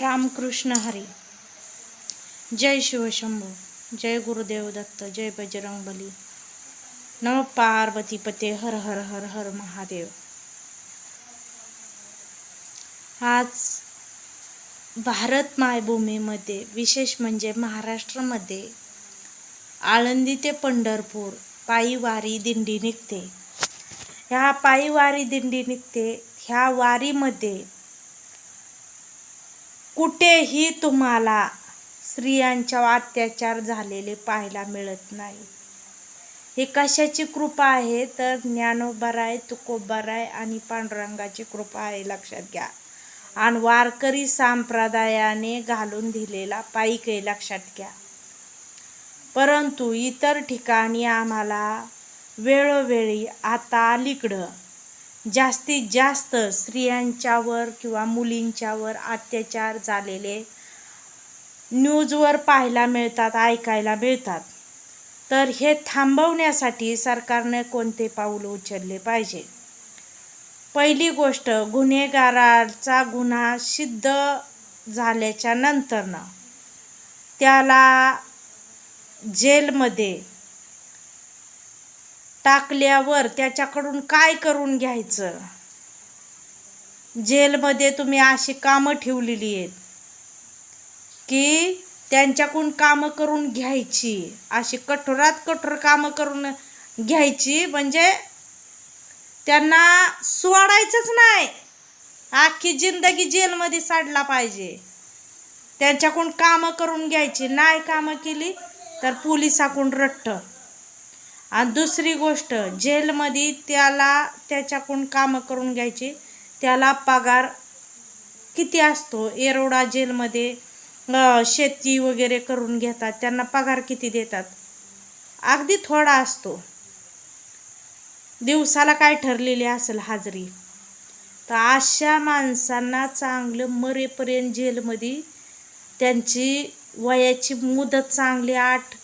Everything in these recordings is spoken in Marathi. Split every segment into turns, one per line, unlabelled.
रामकृष्ण हरी। जय शिवशंभू जय गुरुदेव दत्त जय बजरंग बली नम पार्वती पते हर हर हर हर महादेव। आज भारत मायभूमीमध्ये विशेष म्हणजे महाराष्ट्रामध्ये आळंदी ते पंढरपूर पायीवारी दिंडी निघते. ह्या पायीवारी दिंडी निघते ह्या वारीमध्ये कुठेही तुम्हाला स्त्रियांच्या अत्याचार झालेले पाहायला मिळत नाही. हे कशाची कृपा आहे? तर ज्ञानोबराय तुकोबराय आणि पांडुरंगाची कृपा आहे लक्षात घ्या. आणि वारकरी संप्रदायाने घालून दिलेला पाईक आहे लक्षात घ्या. परंतु इतर ठिकाणी आम्हाला वेळोवेळी आता अलीकडं जास्तीत जास्त स्त्रियांच्यावर किंवा मुलींच्यावर अत्याचार झालेले न्यूजवर पाहायला मिळतात ऐकायला मिळतात. तर हे थांबवण्यासाठी सरकारने कोणते पाऊल उचलले पाहिजे? पहिली गोष्ट गुन्हेगाराचा गुन्हा सिद्ध झाल्याच्या नंतरनं त्याला जेलमध्ये टाकल्यावर त्याच्याकडून काय करून घ्यायचं? जेलमध्ये तुम्ही अशी कामं ठेवलेली आहेत की त्यांच्याकडून कामं करून घ्यायची. अशी कठोरात कठोर कामं करून घ्यायची. म्हणजे त्यांना सोडायचंच नाही. अख्खी जिंदगी जेलमध्ये साडला पाहिजे. त्यांच्याकडून कामं करून घ्यायची. नाही कामं केली तर पोलिसाकडून रट्ट. आणि दुसरी गोष्ट जेलमध्ये त्याला त्याच्याकडून कामं करून घ्यायची. त्याला पगार किती असतो? एरोडा जेलमध्ये शेती वगैरे करून घेतात. त्यांना पगार किती देतात? अगदी थोडा असतो. दिवसाला काय ठरलेली असेल हाजरी? तर अशा माणसांना चांगलं मरेपर्यंत जेलमध्ये त्यांची वयाची मुदत चांगली आठ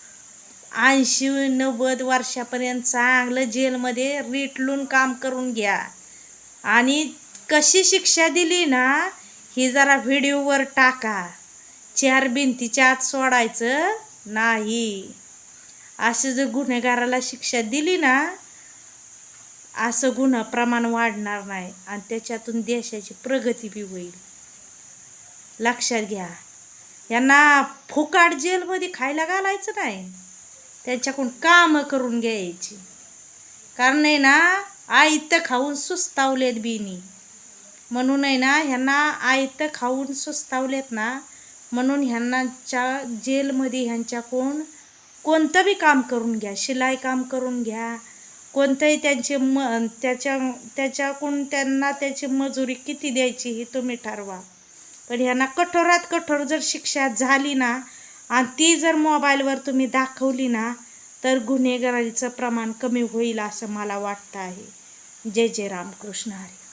ऐंशी नव्वद वर्षापर्यंत चांगलं जेलमध्ये रिटलून काम करून घ्या. आणि कशी शिक्षा दिली ना ही जरा व्हिडिओवर टाका. चार भिंतीच्या आत सोडायचं नाही. असं जर गुन्हेगाराला शिक्षा दिली ना असं गुन्हा प्रमाण वाढणार नाही आणि त्याच्यातून देशाची प्रगती बी होईल. लक्षात घ्या. यांना फुकाट जेलमध्ये खायला घालायचं नाही. त्यांच्याकडून कामं करून घ्यायची. कारण आहे ना आईतं खाऊन सुस्तावलेत बिनी. म्हणून आहे ना ह्यांना आईतं खाऊन सुस्तावलेत ना म्हणून ह्यांनाच्या जेलमध्ये ह्यांच्या कोण कोणतं बी काम करून घ्या शिलाई काम करून घ्या. कोणतंही त्यांचे म त्याच्या त्याच्याकडून त्यांना त्याची मजुरी किती द्यायची हे तुम्ही ठरवा. पण ह्यांना कठोरात कठोर जर शिक्षा झाली ना आणि ती जर मोबाईलवर तुम्ही दाखवली ना तर गुन्हेगारीचं प्रमाण कमी होईल असं मला वाटतं आहे. जय जय रामकृष्ण. हरी